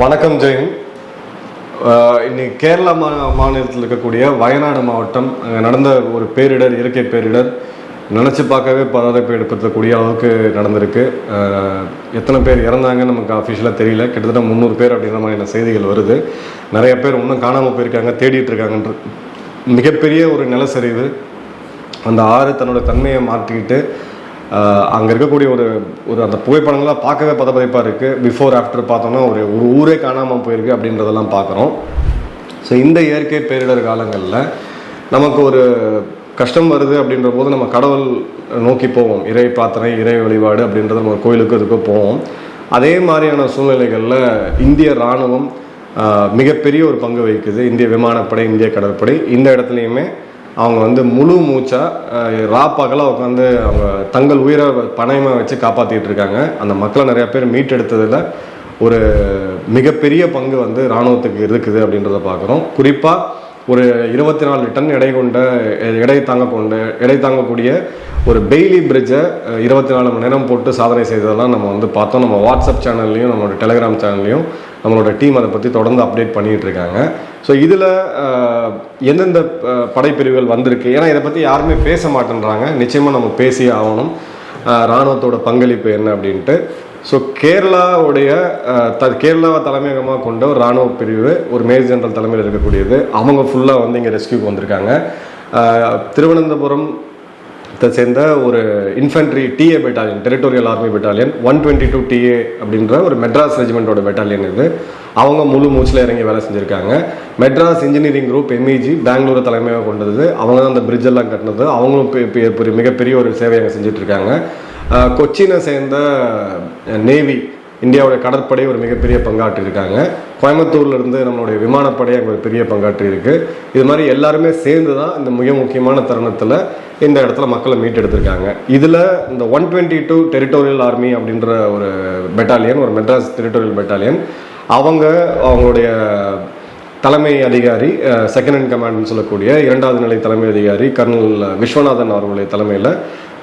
வணக்கம் ஜெயின். இன்னைக்கு கேரளா மா மாநிலத்தில் இருக்கக்கூடிய வயநாடு மாவட்டம் அங்கே நடந்த ஒரு பேரிடர் இயற்கை பேரிடர் நினச்சி பார்க்கவே பரபரப்பு ஏற்படுத்தக்கூடிய அளவுக்கு நடந்திருக்கு. எத்தனை பேர் இறந்தாங்கன்னு நமக்கு அஃபிஷியலாக தெரியல. கிட்டத்தட்ட முந்நூறு பேர் அப்படின்ற மாதிரியான செய்திகள் வருது. நிறைய பேர் இன்னும் காணாமல் போயிருக்காங்க தேடிட்டு இருக்காங்கன்ற மிகப்பெரிய ஒரு நிலச்சரிவு. அந்த ஆறு தன்னோட தன்மையை மாற்றிக்கிட்டு அங்கே இருக்கக்கூடிய ஒரு ஒரு அந்த புகைப்படங்கள்லாம் பார்க்கவே பதப்பதைப்பாக இருக்குது பிஃபோர் ஆஃப்டர் பார்த்தோன்னா ஒரு ஒரு ஊரே காணாமல் போயிருக்கு அப்படின்றதெல்லாம் பார்க்குறோம். ஸோ இந்த இயற்கை பேரிடர் காலங்களில் நமக்கு ஒரு கஷ்டம் வருது அப்படின்ற போது நம்ம கடவுள் நோக்கி போவோம். இறை பிரார்த்தனை இறை வழிபாடு அப்படின்றது நம்ம கோயிலுக்கு இதுக்கு போவோம். அதே மாதிரியான சூழ்நிலைகளில் இந்திய இராணுவம் மிகப்பெரிய ஒரு பங்கு வகிக்குது. இந்திய விமானப்படை இந்திய கடற்படை. இந்த இடத்துலையுமே அவங்க வந்து முழு மூச்சா ரா பகலாக உட்காந்து அவங்க தங்கள் உயிரை பணயமாக வச்சு காப்பாற்றிட்டு இருக்காங்க. அந்த மக்களை நிறைய பேர் மீட்டெடுத்ததில் ஒரு மிகப்பெரிய பங்கு வந்து இராணுவத்துக்கு இருக்குது அப்படின்றத பார்க்குறோம் குறிப்பாக ஒரு இருபத்தி நாலு டன் எடை கொண்ட எடை தாங்க கொண்ட எடை தாங்கக்கூடிய ஒரு பெய்லி பிரிட்ஜை இருபத்தி நாலு மணி நேரம் போட்டு சாதனை செய்ததெல்லாம் நம்ம வந்து பார்த்தோம். நம்ம வாட்ஸ்அப் சேனல்லையும் நம்மளோட டெலிகிராம் சேனல்லையும் நம்மளோட டீம் அதை பற்றி தொடர்ந்து அப்டேட் பண்ணிகிட்டு இருக்காங்க. ஸோ இதில் எந்தெந்த படைப்பிரிவுகள் வந்திருக்கு? ஏன்னா இதை பற்றி யாருமே பேச மாட்டேன்றாங்க. நிச்சயமாக நம்ம பேசியே ஆகணும். இராணுவத்தோட பங்களிப்பு என்ன அப்படின்ட்டு. ஸோ கேரளாவுடைய த கேரளாவை தலைமையகமாக கொண்ட ஒரு ராணுவ பிரிவு ஒரு மேஜர் ஜெனரல் தலைமையில் இருக்கக்கூடியது. அவங்க ஃபுல்லாக வந்து இங்கே ரெஸ்கியூக்கு வந்திருக்காங்க. திருவனந்தபுரம் சேர்ந்த ஒரு infantry TA battalion territorial army battalion one twenty two TA அப்படின்ற ஒரு மெட்ராஸ் ரெஜிமெண்ட்டோட பெட்டாலியன் இது. அவங்க முழு மூச்சில் இறங்கி வேலை செஞ்சுருக்காங்க. மெட்ராஸ் இன்ஜினியரிங் குரூப் எம்இஜி பெங்களூரை தலைமையாக கொண்டது. அவங்க தான் அந்த பிரிட்ஜெல்லாம் எல்லாம் கட்டினது. அவங்களும் பெ- பெரிய மிகப்பெரிய ஒரு சேவையை அங்கே செஞ்சுட்டு இருக்காங்க. கொச்சினை சேர்ந்த நேவி இந்தியாவுடைய கடற்படை ஒரு மிகப்பெரிய பங்காற்றி இருக்காங்க கோயம்புத்தூர்ல இருந்து நம்மளுடைய விமானப்படை அங்கே ஒரு பெரிய பங்காற்றி இருக்குது இது மாதிரி எல்லாருமே சேர்ந்து தான் இந்த மிக முக்கியமான தருணத்தில் இந்த இடத்துல மக்களை மீட்டெடுத்திருக்காங்க. இதில் இந்த one twenty two territorial army அப்படின்ற ஒரு பெட்டாலியன் ஒரு மெட்ராஸ் டெரிட்டோரியல் பெட்டாலியன் அவங்க அவங்களுடைய தலைமை அதிகாரி செகண்ட் இன் கமாண்ட்னு சொல்லக்கூடிய இரண்டாவது நிலை தலைமை அதிகாரி கர்னல் விஸ்வநாதன் அவர்களுடைய தலைமையில்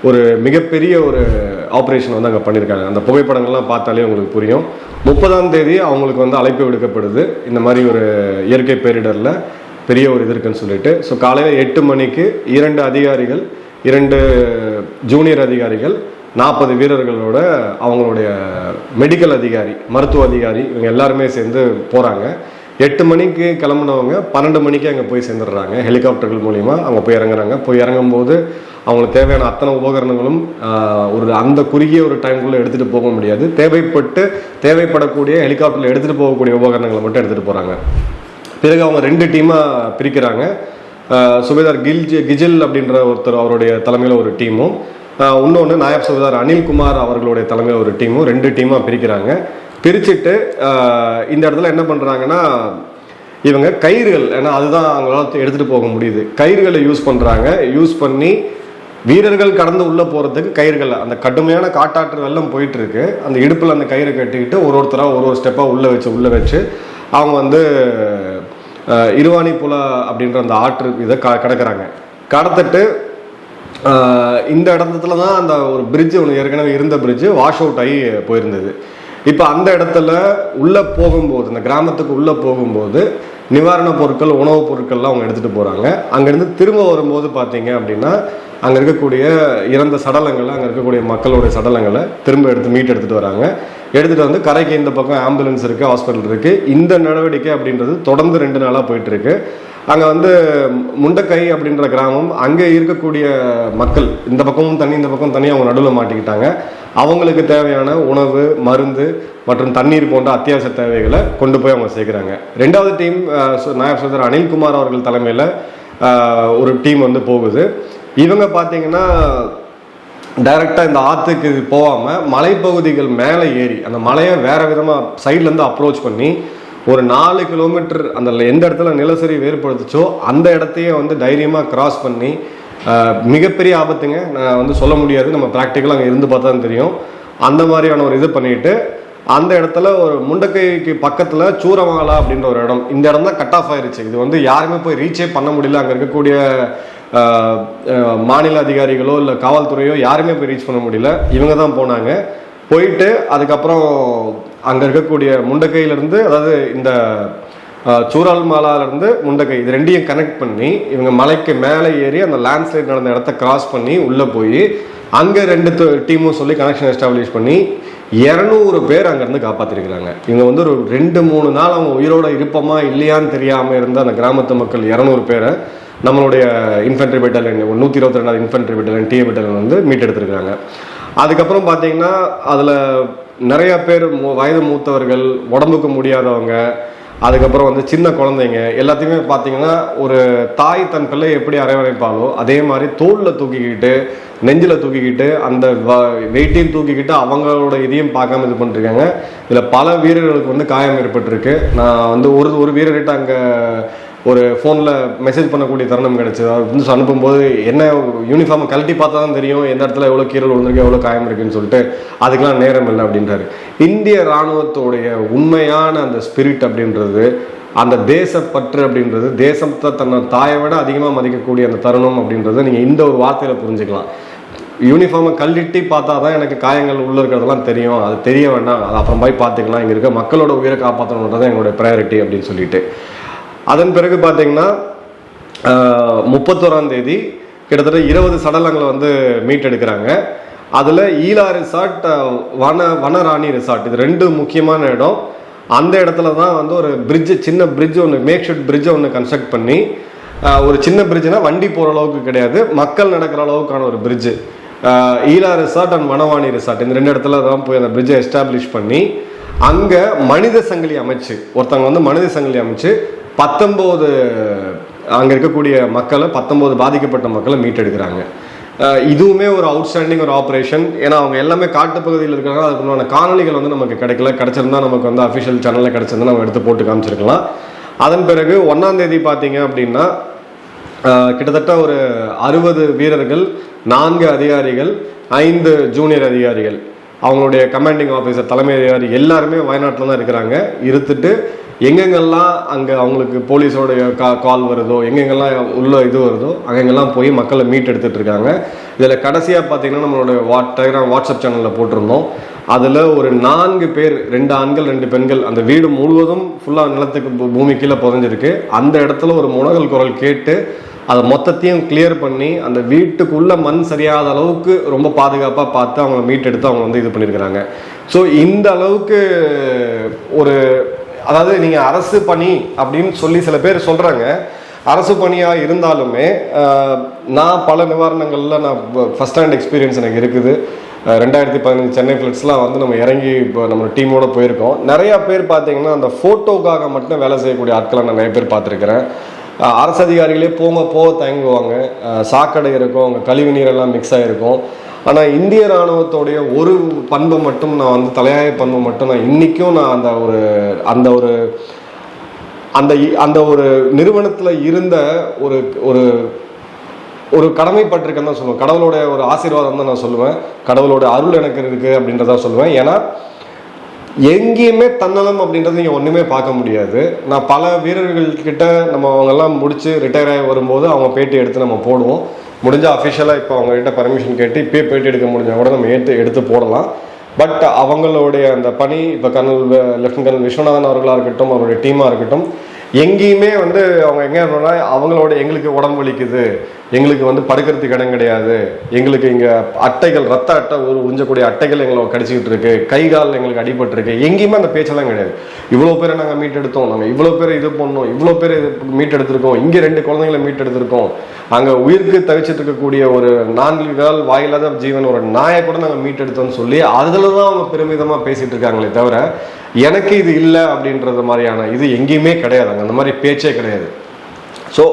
ஒரு மிகப்பெரிய ஒரு ஆப்ரேஷன் வந்து அங்கே பண்ணியிருக்காங்க அந்த புகைப்படங்கள்லாம் பார்த்தாலே உங்களுக்கு புரியும். முப்பதாம் தேதி அவங்களுக்கு வந்து அழைப்பு விடுக்கப்படுது. இந்த மாதிரி ஒரு இயற்கை பேரிடரில் பெரிய ஒரு இது இருக்குன்னு சொல்லிட்டு. ஸோ காலையில் எட்டு மணிக்கு இரண்டு அதிகாரிகள் இரண்டு ஜூனியர் அதிகாரிகள் நாற்பது வீரர்களோட அவங்களுடைய மெடிக்கல் அதிகாரி மருத்துவ அதிகாரி இவங்க எல்லாருமே சேர்ந்து போகிறாங்க எட்டு மணிக்கு கிளம்புனவங்க பன்னெண்டு மணிக்கு அங்கே போய் சேர்ந்துடுறாங்க. ஹெலிகாப்டர்கள் மூலிமா அங்கே போய் இறங்குறாங்க. போய் இறங்கும்போது அவங்களுக்கு தேவையான அத்தனை உபகரணங்களும் ஒரு அந்த குறுகிய ஒரு டைம்குள்ளே எடுத்துகிட்டு போக முடியாது. தேவைப்பட்டு தேவைப்படக்கூடிய ஹெலிகாப்டரில் எடுத்துகிட்டு போகக்கூடிய உபகரணங்களை மட்டும் எடுத்துகிட்டு போகிறாங்க பிறகு அவங்க ரெண்டு டீமாக பிரிக்கிறாங்க. சுபேதார் கில் கிஜில் அப்படின்ற ஒருத்தர் அவருடைய தலைமையில் ஒரு டீமும் இன்னொன்று நாயப் சுபேதார் அனில்குமார் அவர்களுடைய தலைமையில் ஒரு டீமும் ரெண்டு டீமாக பிரிக்கிறாங்க. பிரிச்சுட்டு இந்த இடத்துல என்ன பண்ணுறாங்கன்னா இவங்க கயிறுகள் ஏன்னா அதுதான் அவங்களால எடுத்துகிட்டு போக முடியுது. கயிறுகளை யூஸ் பண்ணுறாங்க யூஸ் பண்ணி வீரர்கள் கடந்து உள்ளே போகிறதுக்கு கயிறுகள் அந்த கடுமையான காட்டாற்று வெள்ளம் போயிட்டுருக்கு. அந்த இடுப்பில் அந்த கயிறு கட்டிக்கிட்டு ஒரு ஒருத்தராக ஒரு ஒரு ஸ்டெப்பாக உள்ளே வச்சு உள்ளே வச்சு அவங்க வந்து இருவாணி புல அப்படின்ற அந்த ஆற்று இதை க கடக்கிறாங்க. கடத்திட்டு இந்த இடத்துல தான் அந்த ஒரு பிரிட்ஜு ஒன்று ஏற்கனவே இருந்த பிரிட்ஜ் வாஷ் அவுட் ஆகி போயிருந்தது. இப்போ அந்த இடத்துல உள்ளே போகும்போது இந்த கிராமத்துக்கு உள்ளே போகும்போது நிவாரணப் பொருட்கள் உணவுப் பொருட்கள்லாம் அவங்க எடுத்துகிட்டு போகிறாங்க அங்கேருந்து திரும்ப வரும்போது பார்த்தீங்க அப்படின்னா அங்கே இருக்கக்கூடிய இறந்த சடலங்களை அங்கே இருக்கக்கூடிய மக்களுடைய சடலங்களை திரும்ப எடுத்து மீட் எடுத்துகிட்டு வராங்க. எடுத்துகிட்டு வந்து கரைக்கு இந்த பக்கம் ஆம்புலன்ஸ் இருக்குது ஹாஸ்பிட்டல் இருக்குது இந்த நடவடிக்கை அப்படின்றது தொடர்ந்து ரெண்டு நாளாக போயிட்டுருக்கு அங்கே வந்து முண்டக்கை அப்படின்ற கிராமம் அங்கே இருக்கக்கூடிய மக்கள் இந்த பக்கமும் தண்ணி இந்த பக்கம் தண்ணி அவங்க நடுவில் மாட்டிக்கிட்டாங்க. அவங்களுக்கு தேவையான உணவு மருந்து மற்றும் தண்ணீர் போன்ற அத்தியாவசிய தேவைகளை கொண்டு போய் அவங்க சேர்க்குறாங்க. ரெண்டாவது டீம் நாயர் சோதர் அனில்குமார் அவர்கள் தலைமையில் ஒரு டீம் வந்து போகுது. இவங்க பார்த்தீங்கன்னா டைரெக்டாக இந்த ஆற்றுக்கு போகாமல் மலைப்பகுதிகள் மேலே ஏறி அந்த மலையை வேறு விதமாக சைட்லேருந்து அப்ரோச் பண்ணி ஒரு நாலு கிலோமீட்டர் அந்த எந்த இடத்துல நிலசரி வேறுபடுத்துச்சோ அந்த இடத்தையே வந்து தைரியமாக கிராஸ் பண்ணி மிகப்பெரிய ஆபத்துங்க. நான் வந்து சொல்ல முடியாது. நம்ம ப்ராக்டிக்கலாக அங்கே இருந்து பார்த்தா தான் தெரியும். அந்த மாதிரியான ஒரு இது பண்ணிட்டு அந்த இடத்துல ஒரு முண்டக்கைக்கு பக்கத்தில் சூரமாலா அப்படின்ற ஒரு இடம். இந்த இடம் தான் கட் ஆஃப் ஆயிருச்சு. இது வந்து யாருமே போய் ரீச்சே பண்ண முடியல. அங்கே இருக்கக்கூடிய மாநில அதிகாரிகளோ இல்லை காவல்துறையோ யாருமே போய் ரீச் பண்ண முடியல. இவங்க தான் போனாங்க. போயிட்டு அதுக்கப்புறம் அங்கே இருக்கக்கூடிய முண்டக்கையிலேருந்து அதாவது இந்த சூறால் மாலாலேருந்து முண்டக்கை இது ரெண்டையும் கனெக்ட் பண்ணி இவங்க மலைக்கு மேலே ஏறி அந்த லேண்ட்ஸ்லைட் நடந்த இடத்த கிராஸ் பண்ணி உள்ளே போய் அங்கே ரெண்டு டீமும் சொல்லி கனெக்ஷன் எஸ்டாப்ளிஷ் பண்ணி இரநூறு பேர் அங்கேருந்து காப்பாற்றிருக்கிறாங்க இவங்க வந்து ஒரு ரெண்டு மூணு நாள் அவங்க உயிரோட இருப்போமா இல்லையான்னு தெரியாமல் இருந்த அந்த கிராமத்து மக்கள் இரநூறு பேரை நம்மளுடைய இன்ஃபென்ட்ரி பெட்டாலியன் நூற்றி இருபத்தி ரெண்டாவது இன்ஃபென்ட்ரி பெட்டாலியன் டிஏ பெட்டாலியன் வந்து மீட்டெடுத்திருக்காங்க அதுக்கப்புறம் பார்த்தீங்கன்னா அதில் நிறைய பேர் வயது மூத்தவர்கள் உடம்புக்கு முடியாதவங்க அதுக்கப்புறம் வந்து சின்ன குழந்தைங்க எல்லாத்தையுமே பார்த்தீங்கன்னா ஒரு தாய் தன் பிள்ளை எப்படி அரவணைப்பாளோ அதே மாதிரி தோளில் தூக்கிக்கிட்டு நெஞ்சில் தூக்கிக்கிட்டு அந்த வெயிட்டையும் தூக்கிக்கிட்டு அவங்களோட இதையும் பார்க்காம இது பண்ணிருக்காங்க இதில் பல வீரர்களுக்கு வந்து காயம் ஏற்பட்டிருக்கு. நான் வந்து ஒரு ஒரு வீரர்கிட்ட அங்கே ஒரு ஃபோனில் மெசேஜ் பண்ணக்கூடிய தருணம் கிடச்சிது? அவர் வந்து அனுப்பும்போது என்ன யூனிஃபார்மை கழட்டி பார்த்தா தான் தெரியும் எந்த இடத்துல எவ்வளோ கீரல் விழுந்திருக்கு எவ்வளோ காயம் இருக்குன்னு சொல்லிட்டு அதுக்கெல்லாம் நேரம் இல்லை அப்படின்றாரு. இந்திய இராணுவத்தோடைய உண்மையான அந்த ஸ்பிரிட் அப்படின்றது அந்த தேசப்பற்று அப்படின்றது தேசத்தை தன்னை தாயை விட அதிகமாக மதிக்கக்கூடிய அந்த தருணம் அப்படின்றத நீங்கள் இந்த ஒரு வார்த்தையில் புரிஞ்சுக்கலாம். யூனிஃபார்மை கழட்டி பார்த்தா தான் எனக்கு காயங்கள் உள்ளே இருக்கிறதெல்லாம் தெரியும். அது தெரிய வேண்டாம். அது அப்புறம் போய் பார்த்துக்கலாம். இங்கே இருக்க மக்களோட உயிரை காப்பாற்றணுன்றது எங்களுடைய ப்ரையாரிட்டி அப்படின்னு சொல்லிட்டு. அதன் பிறகு பார்த்தீங்கன்னா முப்பத்தோராம் தேதி கிட்டத்தட்ட இருபது சடலங்களை வந்து மீட்டெடுக்கிறாங்க. அதில் ஈலா ரிசார்ட் வன வனராணி ரிசார்ட். இது ரெண்டு முக்கியமான இடம். அந்த இடத்துல தான் வந்து ஒரு பிரிட்ஜு சின்ன பிரிட்ஜ் ஒன்று மேக்ஷிட் பிரிட்ஜை ஒன்று கன்ஸ்ட்ரக்ட் பண்ணி ஒரு சின்ன பிரிட்ஜ்னா வண்டி போகிற அளவுக்கு கிடையாது. மக்கள் நடக்கிற அளவுக்கான ஒரு bridge ஈலா resort and Vanavani resort. இந்த ரெண்டு இடத்துல தான் போய் அந்த பிரிட்ஜை எஸ்டாப்ளிஷ் பண்ணி அங்கே மனித சங்கிலி அமைச்சு ஒருத்தவங்க வந்து மனித சங்கிலி அமைச்சு பத்தொம்போது அங்கே இருக்கக்கூடிய மக்களை பத்தொம்போது பாதிக்கப்பட்ட மக்களை மீட்டெடுக்கிறாங்க. இதுவுமே ஒரு அவுட்ஸ்டாண்டிங் ஒரு ஆப்ரேஷன் ஏன்னா அவங்க எல்லாமே காட்டுப்பகுதியில் இருக்காங்க. அதுக்குண்டான காணொலிகள் வந்து நமக்கு கிடைக்கல. கிடைச்சிருந்தா நமக்கு வந்து அஃபிஷியல் சேனலில் கிடைச்சிருந்தா நம்ம எடுத்து போட்டு காமிச்சிருக்கலாம். அதன் பிறகு ஒன்றாம் தேதி பார்த்தீங்க அப்படின்னா கிட்டத்தட்ட ஒரு அறுபது வீரர்கள் நான்கு அதிகாரிகள் ஐந்து ஜூனியர் அதிகாரிகள். அவங்களுடைய கமாண்டிங் ஆஃபீஸர் தலைமை அதிகாரி எல்லாருமே வயநாட்டில் தான் இருக்கிறாங்க. இருந்துட்டு எங்கெங்கெல்லாம் அங்கே அவங்களுக்கு போலீஸோடைய கா கால் வருதோ எங்கெங்கெல்லாம் உள்ள இது வருதோ அங்கெங்கெல்லாம் போய் மக்களை மீட் எடுத்துட்டு இருக்காங்க. இதில் கடைசியாக பார்த்தீங்கன்னா நம்மளோட வாட் டெலிகிராம் வாட்ஸ்அப் சேனலில் போட்டிருந்தோம். அதில் ஒரு நான்கு பேர் ரெண்டு ஆண்கள் ரெண்டு பெண்கள் அந்த வீடு முழுவதும் ஃபுல்லாக நிலத்துக்கு பூ- பூமி கீழே புதஞ்சிருக்கு. அந்த இடத்துல ஒரு முனகல் குரல் கேட்டு அதை மொத்தத்தையும் கிளியர் பண்ணி அந்த வீட்டுக்குள்ள மண் சரியாத அளவுக்கு ரொம்ப பாதுகாப்பாக பார்த்து அவங்கள மீட் எடுத்து அவங்க வந்து இது பண்ணியிருக்கிறாங்க ஸோ இந்த அளவுக்கு ஒரு அதாவது நீங்கள் அரசு பணி அப்படின்னு சொல்லி சில பேர் சொல்கிறாங்க அரசு பணியாக இருந்தாலுமே நான் பல நிவாரணங்களில் நான் ஃபஸ்ட் ஹேண்ட் எக்ஸ்பீரியன்ஸ் எனக்கு இருக்குது. ரெண்டாயிரத்தி பதினஞ்சு சென்னை ஃப்ளட்ஸ்லாம் வந்து நம்ம இறங்கி இப்போ நம்ம டீமோட போயிருக்கோம். நிறையா பேர் பார்த்தீங்கன்னா அந்த ஃபோட்டோக்காக மட்டும் வேலை செய்யக்கூடிய ஆட்களை நான் நிறைய பேர் பார்த்துருக்குறேன். அரசு அதிகாரிகளே போங்க போக தயங்குவாங்க. சாக்கடை இருக்கும் அங்கே கழிவு நீரெல்லாம் மிக்ஸ் ஆகிருக்கும் ஆனால் இந்திய இராணுவத்தோடைய ஒரு பண்பை மட்டும் நான் வந்து தலையாய பண்பு மட்டும் நான் இன்றைக்கும் நான் அந்த ஒரு அந்த ஒரு அந்த இ- அந்த ஒரு நிறுவனத்தில் இருந்த ஒரு ஒரு ஒரு கடமைப்பட்டிருக்கேன்னு தான் சொல்லுவேன். கடவுளோட ஒரு ஆசீர்வாதம் தான் நான் சொல்லுவேன். கடவுளோட அருள் எனக்கு இருக்குது அப்படின்றத சொல்லுவேன். ஏன்னா எங்கேயுமே தன்னலம் அப்படின்றது நீங்கள் ஒன்றுமே பார்க்க முடியாது. நான் பல வீரர்கள்கிட்ட நம்ம அவங்கெல்லாம் முடித்து ரிட்டையர் ஆகி வரும்போது அவங்க பேட்டி எடுத்து நம்ம போடுவோம். முடிஞ்ச அஃபிஷியலாக இப்போ அவங்ககிட்ட பர்மிஷன் கேட்டு இப்போயே பேட்டி எடுக்க முடிஞ்ச கூட நம்ம எடுத்து எடுத்து போடலாம். பட் அவங்களுடைய அந்த பணி இப்போ கர்னல் லெஃப்டினன்ட் கர்னல் விஸ்வநாதன் அவர்களாக இருக்கட்டும் அவருடைய டீமாக இருக்கட்டும் எங்கேயுமே வந்து அவங்க எங்கே இருக்கணும்னா அவங்களோட எங்களுக்கு உடம்பு வலிக்குது எங்களுக்கு வந்து படுக்கிறதுக்கு இடம் கிடையாது எங்களுக்கு இங்கே அட்டைகள் ரத்த அட்டை ஒரு உறிஞ்சக்கூடிய அட்டைகள் எங்களை கடிச்சிக்கிட்டு இருக்கு கை கால் எங்களுக்கு அடிபட்டிருக்கு எங்கேயுமே அந்த பேச்செல்லாம் கிடையாது. இவ்வளோ பேரை நாங்கள் மீட் எடுத்தோம் நாங்கள் இவ்வளோ பேர் இது பண்ணோம் இவ்வளோ பேர் இது மீட் எடுத்திருக்கோம் இங்கே ரெண்டு குழந்தைங்களை மீட் எடுத்திருக்கோம் அங்கே உயிருக்கு தவிச்சிட்டு இருக்கக்கூடிய ஒரு நான்கு கால் வாயில்லாத ஜீவன் ஒரு நாயை கூட நாங்கள் மீட் எடுத்தோம்னு சொல்லி அதில் தான் அவங்க பெருமிதமாக பேசிகிட்டு இருக்காங்களே தவிர எனக்கு இது இல்லை அப்படின்றது மாதிரியான இது எங்கேயுமே கிடையாது. அங்கே அந்த மாதிரி பேச்சே கிடையாது. ஸோ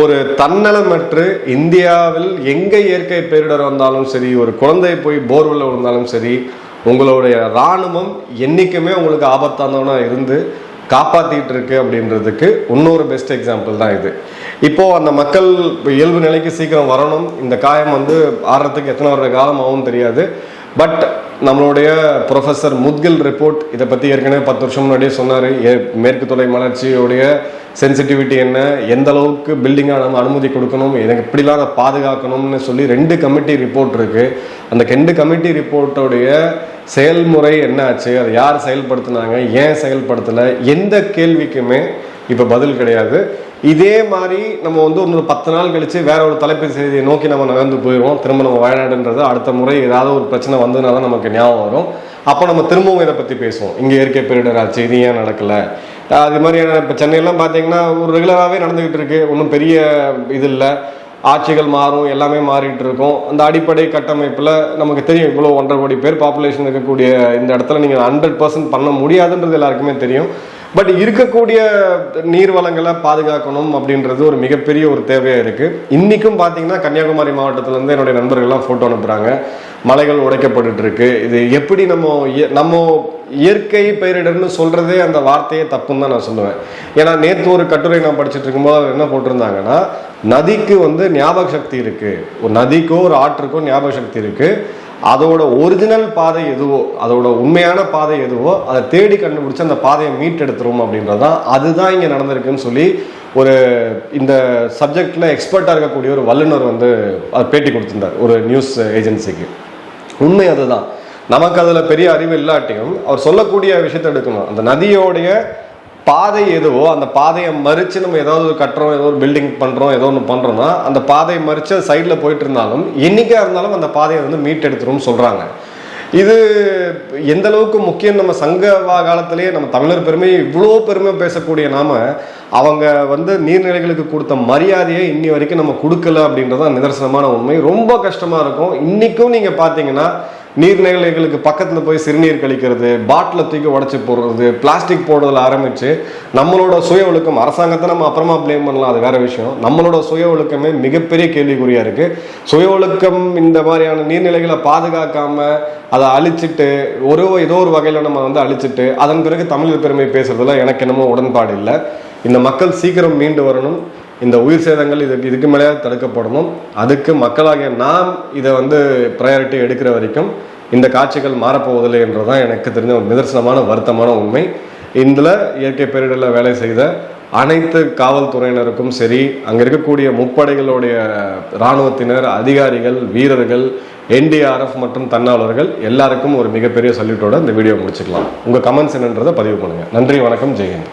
ஒரு தன்னலமற்று இந்தியாவில் எங்கே இயற்கை பேரிடர் வந்தாலும் சரி ஒரு குழந்தை போய் போர்வெல்ல விழுந்தாலும் சரி உங்களுடைய இராணுவம் என்றைக்குமே உங்களுக்கு ஆபத்தானவனாக இருந்து காப்பாற்றிட்டு இருக்கு அப்படின்றதுக்கு இன்னொரு பெஸ்ட் எக்ஸாம்பிள் தான் இது. இப்போது அந்த மக்கள் இயல்பு நிலைக்கு சீக்கிரம் வரணும். இந்த காயம் வந்து ஆடுறதுக்கு எத்தனை வருட காலம் ஆகும் தெரியாது. பட் நம்மளுடைய ப்ரொஃபஸர் முத்கில் ரிப்போர்ட் இதை பற்றி ஏற்கனவே பத்து வருஷம் முன்னாடியே சொன்னார். மேற்கு தொலை மலர்ச்சியுடைய சென்சிட்டிவிட்டி என்ன எந்த அளவுக்கு பில்டிங்காக நம்ம அனுமதி கொடுக்கணும் எனக்கு இப்படிலாம் அதை பாதுகாக்கணும்னு சொல்லி ரெண்டு கமிட்டி ரிப்போர்ட் இருக்குது அந்த ரெண்டு கமிட்டி ரிப்போர்ட்டோடைய செயல்முறை என்ன ஆச்சு அதை யார் செயல்படுத்தினாங்க ஏன் செயல்படுத்தலை எந்த கேள்விக்குமே இப்போ பதில் கிடையாது. இதே மாதிரி நம்ம வந்து ஒரு பத்து நாள் கழிச்சு வேற ஒரு தலைப்பு செய்தியை நோக்கி நம்ம நகர்ந்து போயிடுவோம். திரும்ப நம்ம வயநாடுன்றது அடுத்த முறை ஏதாவது ஒரு பிரச்சனை வந்ததுனா தான் நமக்கு ஞாபகம் வரும். அப்போ நம்ம திரும்பவும் இதை பற்றி பேசுவோம். இங்கே இயற்கை பேரிடர் ஆச்சு இது ஏன் நடக்கலை? அது மாதிரியான இப்போ சென்னையெல்லாம் பார்த்தீங்கன்னா ஒரு ரெகுலராகவே நடந்துக்கிட்டு இருக்கு. ஒன்றும் பெரிய இது இல்லை. ஆட்சிகள் மாறும் எல்லாமே மாறிட்டு இருக்கும். அந்த அடிப்படை கட்டமைப்பில் நமக்கு தெரியும் இவ்வளோ ஒன்றரை கோடி பேர் பாப்புலேஷன் இருக்கக்கூடிய இந்த இடத்துல நீங்கள் ஹண்ட்ரட் பர்சன்ட் பண்ண முடியாதுன்றது எல்லாருக்குமே தெரியும். பட் இருக்கக்கூடிய நீர் வளங்களை பாதுகாக்கணும் அப்படின்றது ஒரு மிகப்பெரிய ஒரு தேவையாக இருக்குது இன்றைக்கும் பார்த்தீங்கன்னா கன்னியாகுமரி மாவட்டத்திலேருந்து என்னுடைய நண்பர்கள்லாம் ஃபோட்டோ அனுப்புகிறாங்க மலைகள் உடைக்கப்பட்டு இருக்கு இது எப்படி நம்ம இய- நம்ம இயற்கை பேரிடர்னு சொல்கிறதே அந்த வார்த்தையே தப்புன்னு தான் நான் சொல்லுவேன். ஏன்னா நேற்று ஒரு கட்டுரை நான் படிச்சுட்டு இருக்கும்போது அவர் என்ன போட்டிருந்தாங்கன்னா நதிக்கு வந்து ஞாபக சக்தி இருக்குது ஒரு நதிக்கோ ஒரு ஆற்றுக்கோ ஞாபக சக்தி இருக்குது அதோட ஒரிஜினல் பாதை எதுவோ அதோட உண்மையான பாதை எதுவோ அதை தேடி கண்டுபிடிச்சு அந்த பாதையை மீட்டெடுத்துரும் அப்படின்றது தான் அதுதான் இங்கே நடந்திருக்குன்னு சொல்லி ஒரு இந்த சப்ஜெக்டில் எக்ஸ்பர்ட்டாக இருக்கக்கூடிய ஒரு வல்லுனர் வந்து அதை பேட்டி கொடுத்துருந்தார் ஒரு நியூஸ் ஏஜென்சிக்கு உண்மை அதுதான். நமக்கு அதில் பெரிய அறிவு இல்லாட்டியும் அவர் சொல்லக்கூடிய விஷயத்தை எடுக்கணும். அந்த நதியோடைய பாதை எதுவோ அந்த பாதையை மறித்து நம்ம ஏதாவது ஒரு கட்டுறோம் ஏதோ ஒரு பில்டிங் பண்ணுறோம் ஏதோ ஒன்று பண்ணுறோம்னா அந்த பாதையை மறித்து அது சைடில் போயிட்டு இருந்தாலும் என்றைக்காக இருந்தாலும் அந்த பாதையை வந்து மீட்டெடுத்துரும்னு சொல்கிறாங்க இது எந்த அளவுக்கு முக்கியம்? நம்ம சங்க வா- காலத்திலேயே நம்ம தமிழர் பெருமை இவ்வளோ பெருமை பேசக்கூடிய நாம அவங்க வந்து நீர்நிலைகளுக்கு கொடுத்த மரியாதையை இன்னி வரைக்கும் நம்ம கொடுக்கல அப்படின்றது தான் நிதர்சனமான உண்மை. ரொம்ப கஷ்டமாக இருக்கும். இன்றைக்கும் நீங்கள் பார்த்தீங்கன்னா நீர்நிலைகளுக்கு பக்கத்தில் போய் சிறுநீர் கழிக்கிறது பாட்டிலை தூக்கி உடச்சி போடுறது பிளாஸ்டிக் போடுறதுல ஆரம்பித்து நம்மளோட சுய ஒழுக்கம் அரசாங்கத்தை நம்ம அப்புறமா பிளேம் பண்ணலாம் அது வேற விஷயம். நம்மளோட சுய ஒழுக்கமே மிகப்பெரிய கேள்விக்குறியாக இருக்குது சுய ஒழுக்கம் இந்த மாதிரியான நீர்நிலைகளை பாதுகாக்காமல் அதை அழிச்சிட்டு ஒரு ஏதோ ஒரு வகையில் நம்ம வந்து அழிச்சிட்டு அதன் பிறகு தமிழ் பெருமை பேசுறதுல எனக்கு என்னமோ உடன்பாடு இல்லை. இந்த மக்கள் சீக்கிரம் மீண்டு வரணும். இந்த உயிர் சேதங்கள் இதுக்கு இதுக்கு மேலே தடுக்கப்படணும். அதுக்கு மக்களாகிய நாம் இதை வந்து ப்ரையாரிட்டி எடுக்கிற வரைக்கும் இந்த காட்சிகள் மாறப்போவதில்லை என்றதான் எனக்கு தெரிஞ்ச ஒரு நிதர்சனமான வருத்தமான உண்மை. இதில் இயற்கை பேரிடரில் வேலை செய்த அனைத்து காவல்துறையினருக்கும் சரி அங்கே இருக்கக்கூடிய முப்படைகளுடைய இராணுவத்தினர் அதிகாரிகள் வீரர்கள் என்டிஆர்எஃப் மற்றும் தன்னாளர்கள் எல்லாருக்கும் ஒரு மிகப்பெரிய சல்யூட்டோட இந்த வீடியோ முடிச்சுக்கலாம். உங்கள் கமெண்ட்ஸ் என்னன்றதை பதிவு பண்ணுங்கள் நன்றி வணக்கம் ஜெயஹிந்த்